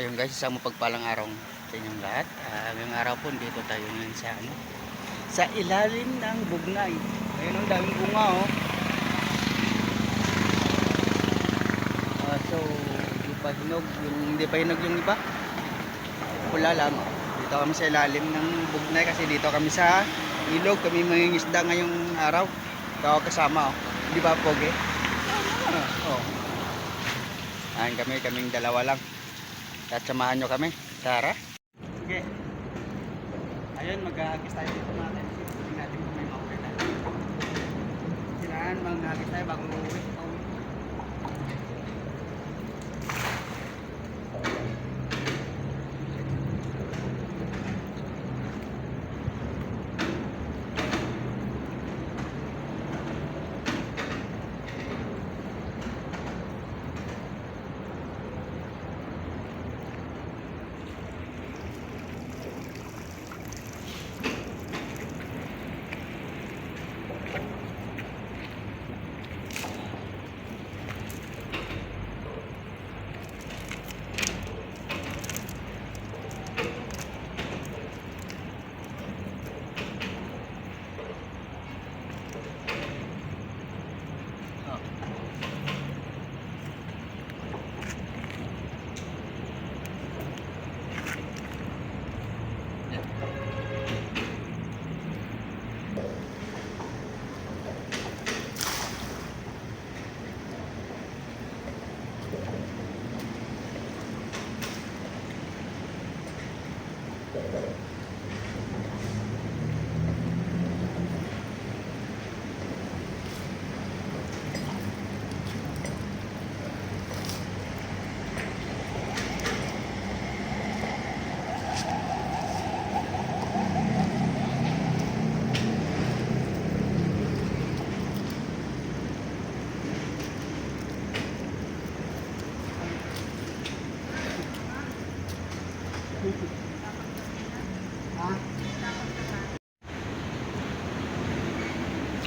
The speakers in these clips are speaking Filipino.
Ayun guys, isang mapagpalang araw sa inyong lahat. Ah, ngayong araw po dito tayo ngayon sa ano, sa ilalim ng bugnay. Ayun ang daming bunga oh. Ah, so, hindi pa hinog, yung hindi pa hinog yung iba. Wala lang. Dito kami sa ilalim ng bugnay kasi dito kami sa ilog. Kami mangingisda ngayong araw. Ikaw kasama oh. Di ba, Pogi? Ah, oh. Ayan kami, kaming dalawa lang. At samahan nyo kami. Tara. Okay. Ayun, mag-agis tayo dito natin. Tingnan natin kung may mahuli na. Kailangan mag-agis tayo bago uuwi.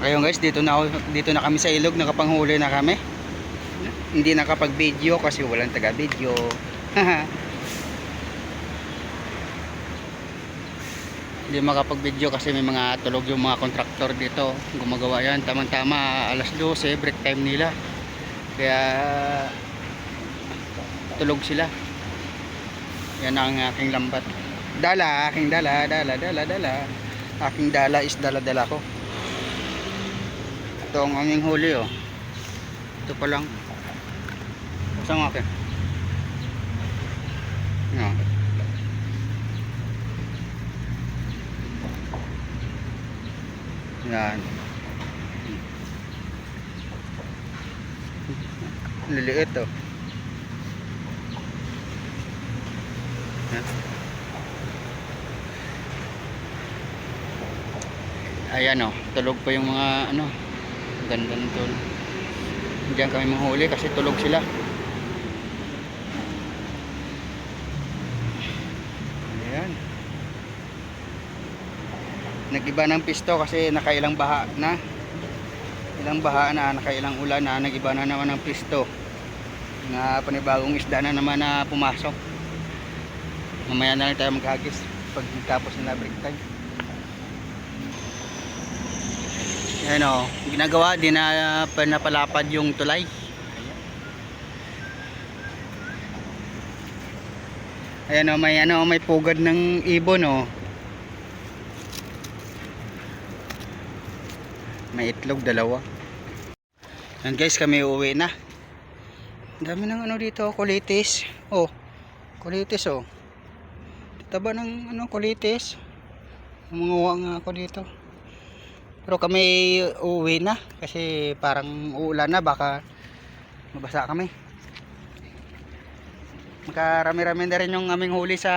Ayun guys, dito na ako, dito na kami sa ilog, nakapanghuli na kami. Hindi nakapag-video kasi walang taga-video. Hindi makapag-video kasi may mga tulog yung mga kontraktor dito. Gumagawa yan, tamang-tama alas 12, break time nila. Kaya tulog sila. Yan ang aking lambat. Dala, aking dala, dala, dala, dala. Aking dala is dala-dala ko. Ito ang aming huli oh. Ito pa lang. Saan akin? No. Yan. Liliit oh. Ayan oh, tulog pa yung mga ano, ganda ng tulog. Diyan kami manghuli kasi tulog sila. Ayan. Nagiba ng pisto kasi nakailang baha na. Ilang baha na, nakailang ulan na, nagiba na naman ng pisto. Na panibagong isda na naman na pumasok. Mamaya na lang tayo maghagis pag tapos na break time. Ayan o, ginagawa, di na panapalapad yung tulay. Ayan o, may ano, may pugad ng ibon o. May itlog dalawa. Ayan guys, kami uuwi na. Dami ng ano dito, kulitis. Oh, kulitis oh. Taba ng ano, kulitis. Manguha nga ako dito. Pero kami uuwi na kasi parang uulan na baka mabasa kami. Makarami-rami na rin yung aming huli sa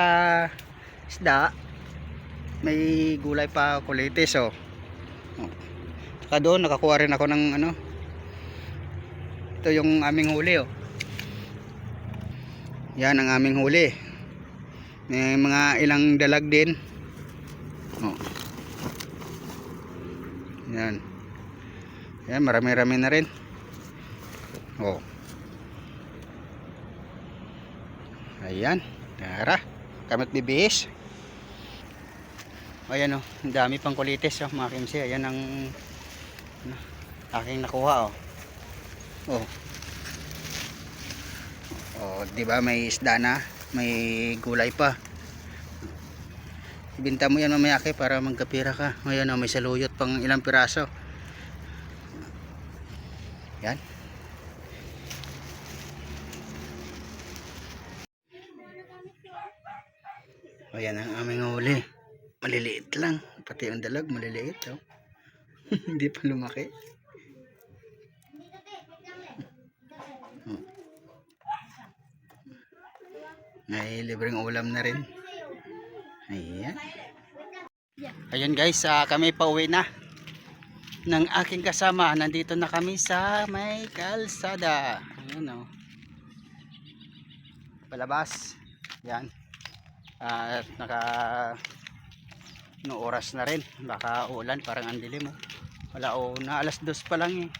isda. May gulay pa kulitis oh. oh. Saka doon nakakuha rin ako ng ano. Ito yung aming huli oh. Yan ang aming huli. May mga ilang dalag din. Oh. Yan. Yan, marami-rami na rin. Oh. Ayan. Tara, kamit bibihis. Ayan o, ang dami pang kulitis oh, mga kimsi. Ayan ang ano, aking nakuha oh. Oh. Oh, 'di ba may isda na, may gulay pa. Ibenta mo yan mamaya kay para magkapira ka. Ayan oh, may saluyot pang ilang piraso. Yan. Ayan ang aming huli. Maliliit lang. Pati ang dalag maliliit. Oh. Hindi pa lumaki. May libreng ulam na rin. Ayan. Ayan guys, ah, kami pauwi na ng aking kasama. Nandito na kami sa may kalsada. Ayan o. Palabas. Yan. At naka no oras na rin. Baka ulan, parang ang dilim. Oh. Wala o, na alas dos pa lang eh.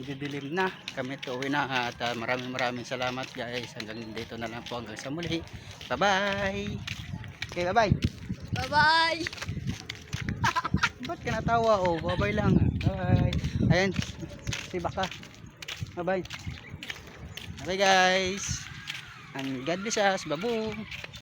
Didilim na. Kami tuwi na at ah, maraming maraming salamat guys. Hanggang dito na lang po hanggang sa muli. Bye bye. Okay, bye bye. Bye-bye! Ba't ka natawa? Oh, bye-bye lang. Bye. Ayan, si Baka. Bye-bye. Bye guys. And God bless us. Babu.